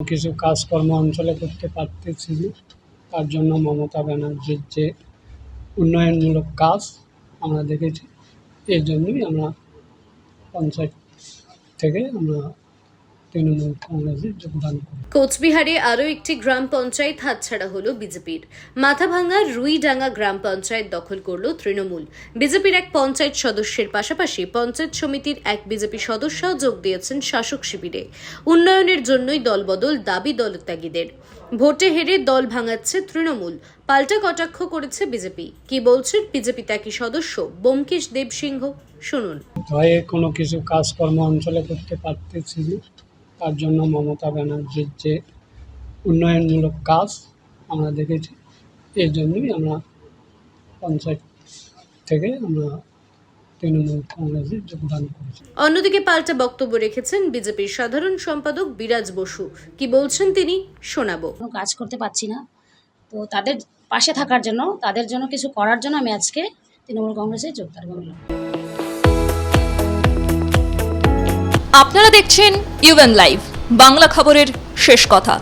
কিছু কাজকর্ম অঞ্চলে করতে পারতেছি তার জন্য মমতা ব্যানার্জির যে উন্নয়নমূলক কাজ আমরা দেখেছি এই জন্যই আমরা পঞ্চায়েত থেকে আমরা তৃণমূল কংগ্রেসে যোগদান করি কোচবিহারে আরও একটি গ্রাম পঞ্চায়েত হাতছাড়া হলো বিজেপির। মাথাভাঙ্গা রুইডাঙ্গা গ্রাম পঞ্চায়েত দখল করল তৃণমূল। বিজেপির এক পঞ্চায়েত সদস্যের পাশাপাশি পঞ্চায়েত সমিতির এক বিজেপি সদস্যও যোগ দিয়েছেন শাসক শিবিরে। উন্নয়নের জন্যই দলবদল দাবি দলত্যাগীদের। ভোটে হেরে দল ভাঙাচ্ছে তৃণমূল। পাল্টা কটাক্ষ করেছে বিজেপি। কি বলছেন বিজেপি ত্যাগী সদস্য বোমকেশ দেব সিংহ শুনুন। ভয়ে কোনো কিছু কাজকর্ম অঞ্চলে করতে পারতেছি তার জন্য মমতা ব্যানার্জির যে উন্নয়নমূলক কাজ আমরা দেখেছি এই জন্যই আমরা পঞ্চায়েত থেকে আমরা তৃণমূল কংগ্রেসে যোগদান করেছি। অন্যদিকে পাল্টা বক্তব্য রেখেছেন বিজেপির সাধারণ সম্পাদক বিরাজ বসু। কি বলছেন তিনি? শোনাবো। কোনো কাজ করতে পারছি না। তো তাদের পাশে থাকার জন্য তাদের জন্য কিছু করার জন্য আমি আজকে তৃণমূল কংগ্রেসে যোগদান করলাম। আপনারা দেখছেন ইউএন লাইভ বাংলা খবরের শেষ কথা।